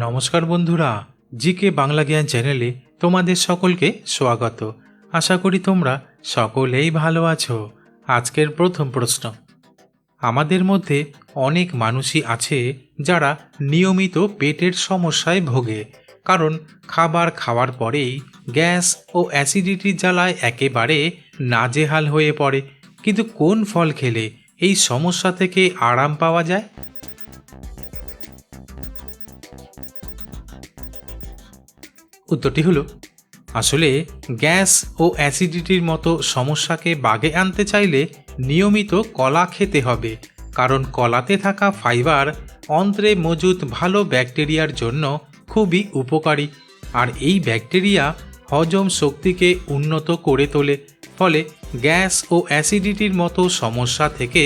নমস্কার বন্ধুরা, জিকে বাংলা জ্ঞান চ্যানেলে তোমাদের সকলকে স্বাগত। আশা করি তোমরা সকলেই ভালো আছো। আজকের প্রথম প্রশ্ন। আমাদের মধ্যে অনেক মানুষই আছে যারা নিয়মিত পেটের সমস্যায় ভোগে, কারণ খাবার খাওয়ার পরেই গ্যাস ও অ্যাসিডিটির জ্বালায় একেবারে নাজেহাল হয়ে পড়ে। কিন্তু কোন ফল খেলে এই সমস্যা থেকে আরাম পাওয়া যায়? উত্তরটি হলো, আসলে গ্যাস ও অ্যাসিডিটির মতো সমস্যাকে বাগে আনতে চাইলে নিয়মিত কলা খেতে হবে, কারণ কলাতে থাকা ফাইবার অন্ত্রে মজুদ ভালো ব্যাকটেরিয়ার জন্য খুবই উপকারী, আর এই ব্যাকটেরিয়া হজম শক্তিকে উন্নত করে তোলে, ফলে গ্যাস ও অ্যাসিডিটির মতো সমস্যা থেকে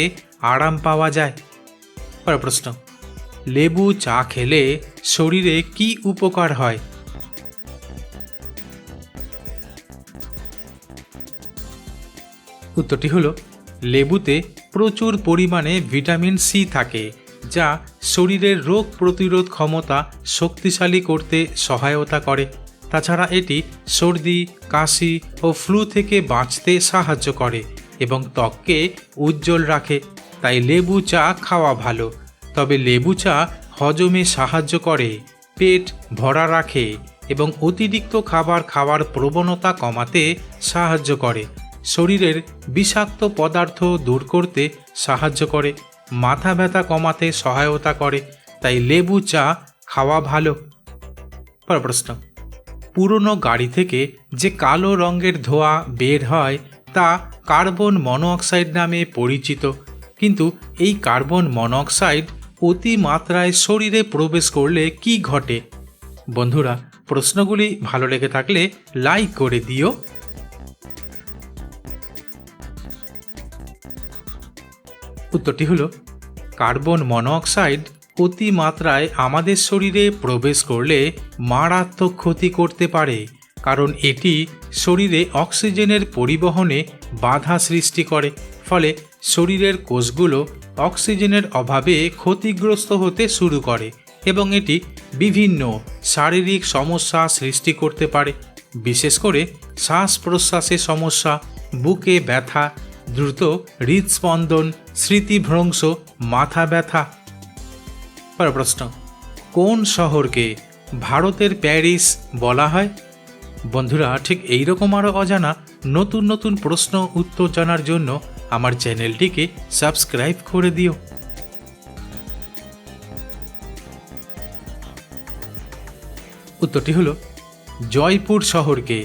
আরাম পাওয়া যায়। পরের প্রশ্ন, লেবু চা খেলে শরীরে কি উপকার হয়? উত্তরটি হলো, লেবুতে প্রচুর পরিমাণে ভিটামিন সি থাকে, যা শরীরের রোগ প্রতিরোধ ক্ষমতা শক্তিশালী করতে সহায়তা করে। তাছাড়া এটি সর্দি, কাশি ও ফ্লু থেকে বাঁচতে সাহায্য করে এবং ত্বককে উজ্জ্বল রাখে, তাই লেবু চা খাওয়া ভালো। তবে লেবু চা হজমে সাহায্য করে, পেট ভরা রাখে এবং অতিরিক্ত খাবার খাওয়ার প্রবণতা কমাতে সাহায্য করে। শরীরের বিষাক্ত পদার্থ দূর করতে সাহায্য করে, মাথা ব্যথা কমাতে সহায়তা করে, তাই লেবু চা খাওয়া ভালো। প্রশ্ন, পুরনো গাড়ি থেকে যে কালো রঙের ধোঁয়া বের হয় তা কার্বন মনোঅক্সাইড নামে পরিচিত, কিন্তু এই কার্বন মনোঅক্সাইড অতি মাত্রায় শরীরে প্রবেশ করলে কি ঘটে? বন্ধুরা, প্রশ্নগুলি ভালো লেগে থাকলে লাইক করে দিও। উত্তরটি হলো, কার্বন মনোঅক্সাইড অতিমাত্রায় আমাদের শরীরে প্রবেশ করলে মারাত্মক ক্ষতি করতে পারে, কারণ এটি শরীরে অক্সিজেনের পরিবহনে বাধা সৃষ্টি করে, ফলে শরীরের কোষগুলো অক্সিজেনের অভাবে ক্ষতিগ্রস্ত হতে শুরু করে এবং এটি বিভিন্ন শারীরিক সমস্যা সৃষ্টি করতে পারে, বিশেষ করে শ্বাস প্রশ্বাসের সমস্যা, বুকে ব্যথা, দ্রুত হৃদস্পন্দন স্মৃতিভ্রংশ মাথা ব্যথা। পরের প্রশ্ন, কোন শহরকে ভারতের প্যারিস বলা হয়? বন্ধুরা, ঠিক এই রকম আরও অজানা নতুন নতুন প্রশ্ন উত্তর জানার জন্য আমার চ্যানেলটিকে সাবস্ক্রাইব করে দিও। উত্তরটি হলো, জয়পুর শহরকে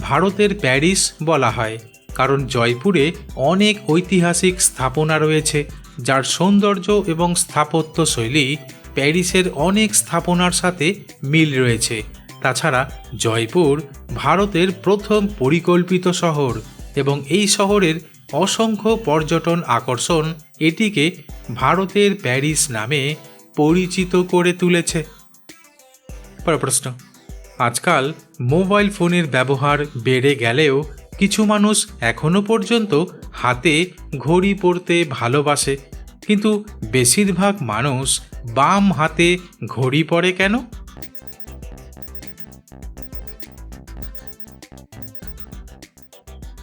ভারতের প্যারিস বলা হয়। কারণ জয়পুরে অনেক ঐতিহাসিক স্থাপনা রয়েছে, যার সৌন্দর্য এবং স্থাপত্য শৈলী প্যারিসের অনেক স্থাপনার সাথে মিল রয়েছে। তাছাড়া জয়পুর ভারতের প্রথম পরিকল্পিত শহর এবং এই শহরের অসংখ্য পর্যটন আকর্ষণ এটিকে ভারতের প্যারিস নামে পরিচিত করে তুলেছে। প্রশ্ন, আজকাল মোবাইল ফোনের ব্যবহার বেড়ে গেলেও কিছু মানুষ এখনও পর্যন্ত হাতে ঘড়ি পরতে ভালোবাসে, কিন্তু বেশিরভাগ মানুষ বাম হাতে ঘড়ি পরে কেন?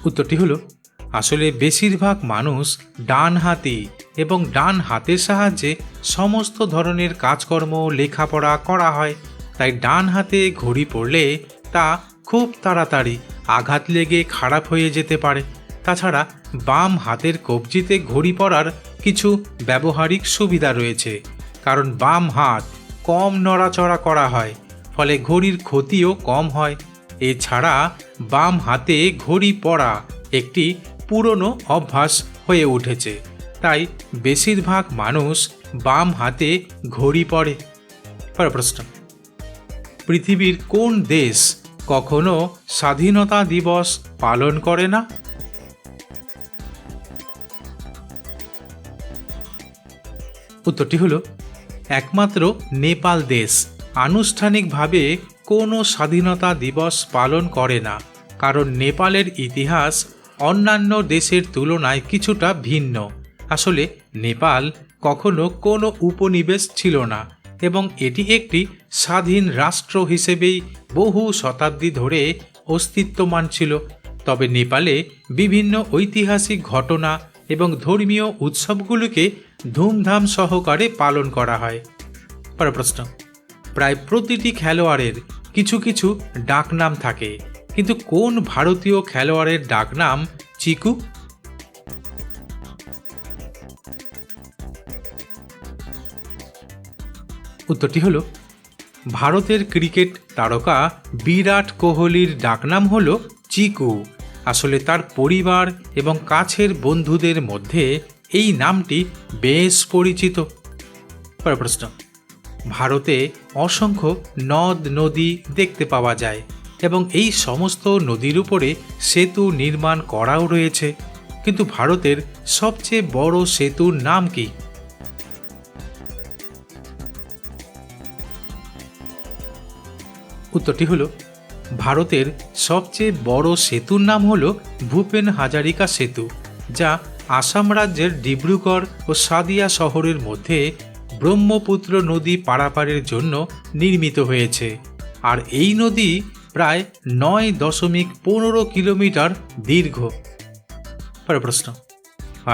উত্তরটি হলো, আসলে বেশিরভাগ মানুষ ডান হাতি এবং ডান হাতের সাহায্যে সমস্ত ধরনের কাজকর্ম, লেখাপড়া করা হয়। তাই ডান হাতে ঘড়ি পড়লে তা খুব তাড়াতাড়ি আঘাত লেগে খারাপ হয়ে যেতে পারে। তাছাড়া বাম হাতের কবজিতে ঘড়ি পরার কিছু ব্যবহারিক সুবিধা রয়েছে। কারণ বাম হাত কম নড়াচড়া করা হয়, ফলে ঘড়ির ক্ষতিও কম হয়। এছাড়া বাম হাতে ঘড়ি পরা একটি পুরনো অভ্যাস হয়ে উঠেছে। তাই বেশিরভাগ মানুষ বাম হাতে ঘড়ি পরে। প্রশ্ন। পৃথিবীর কোন দেশ কখনো স্বাধীনতা দিবস পালন করে না? উত্তরটি হলো, একমাত্র নেপাল দেশ আনুষ্ঠানিকভাবে কোনো স্বাধীনতা দিবস পালন করে না, কারণ নেপালের ইতিহাস অন্যান্য দেশের তুলনায় কিছুটা ভিন্ন। আসলে নেপাল কখনো কোনো উপনিবেশ ছিল না এবং এটি একটি স্বাধীন রাষ্ট্র হিসেবেই বহু শতাব্দী ধরে অস্তিত্বমান ছিল। তবে নেপালে বিভিন্ন ঐতিহাসিক ঘটনা এবং ধর্মীয় উৎসবগুলিকে ধুমধাম সহকারে পালন করা হয়। পরের প্রশ্ন, প্রায় প্রতিটি খেলোয়াড়ের কিছু কিছু ডাকনাম থাকে। কিন্তু কোন ভারতীয় খেলোয়াড়ের ডাকনাম চিকু উত্তরটি হলো, ভারতের ক্রিকেট তারকা বিরাট কোহলির ডাকনাম হল চিকু। আসলে তার পরিবার এবং কাছের বন্ধুদের মধ্যে এই নামটি বেশ পরিচিত। প্রশ্ন, ভারতে অসংখ্য নদ নদী দেখতে পাওয়া যায় এবং এই সমস্ত নদীর উপরে সেতু নির্মাণ করাও রয়েছে। কিন্তু ভারতের সবচেয়ে বড় সেতুর নাম কি? উত্তরটি হলো, ভারতের সবচেয়ে বড় সেতুর নাম হল ভূপেন হাজারিকা সেতু, যা আসাম রাজ্যের ডিব্রুগড় ও সাদিয়া শহরের মধ্যে ব্রহ্মপুত্র নদী পারাপারের জন্য নির্মিত হয়েছে। আর এই নদী প্রায় নয় দশমিক পনেরো কিলোমিটার দীর্ঘ। পরের প্রশ্ন,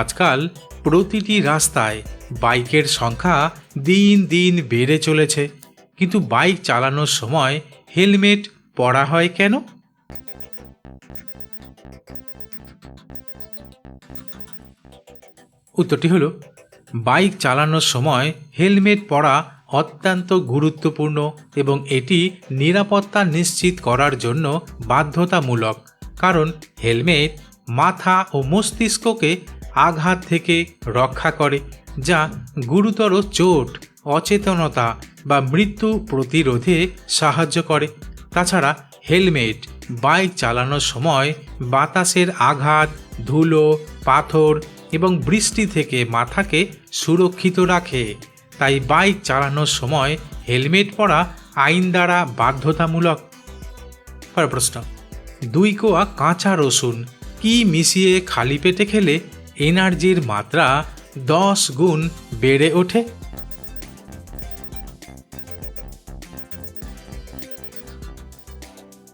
আজকাল প্রতিটি রাস্তায় বাইকের সংখ্যা দিন দিন বেড়ে চলেছে, কিন্তু বাইক চালানোর সময় হেলমেট পরা হয় কেন? উত্তরটি হলো, বাইক চালানোর সময় হেলমেট পরা অত্যন্ত গুরুত্বপূর্ণ এবং এটি নিরাপত্তা নিশ্চিত করার জন্য বাধ্যতামূলক, কারণ হেলমেট মাথা ও মস্তিষ্ককে আঘাত থেকে রক্ষা করে, যা গুরুতর চোট, অচেতনতা বা মৃত্যু প্রতিরোধে সাহায্য করে। তাছাড়া হেলমেট, বাইক চালানোর সময় বাতাসের আঘাত, ধুলো, পাথর এবং বৃষ্টি থেকে মাথাকে সুরক্ষিত রাখে। তাই বাইক চালানোর সময় হেলমেট পরা আইন দ্বারা বাধ্যতামূলক। পরের প্রশ্ন, দুই কোয়া কাঁচা রসুন কি মিশিয়ে খালি পেটে খেলে এনার্জির মাত্রা দশ গুণ বেড়ে ওঠে?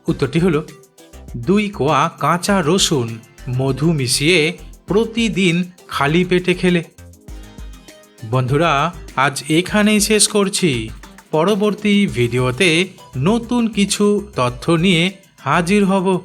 উত্তরটি হলো, দুই কোয়া কাঁচা রসুন, মধু মিশিয়ে প্রতিদিন খালি পেটে খেলে। বন্ধুরা, আজ এখানেই শেষ করছি। পরবর্তী ভিডিওতে নতুন কিছু তথ্য নিয়ে হাজির হব।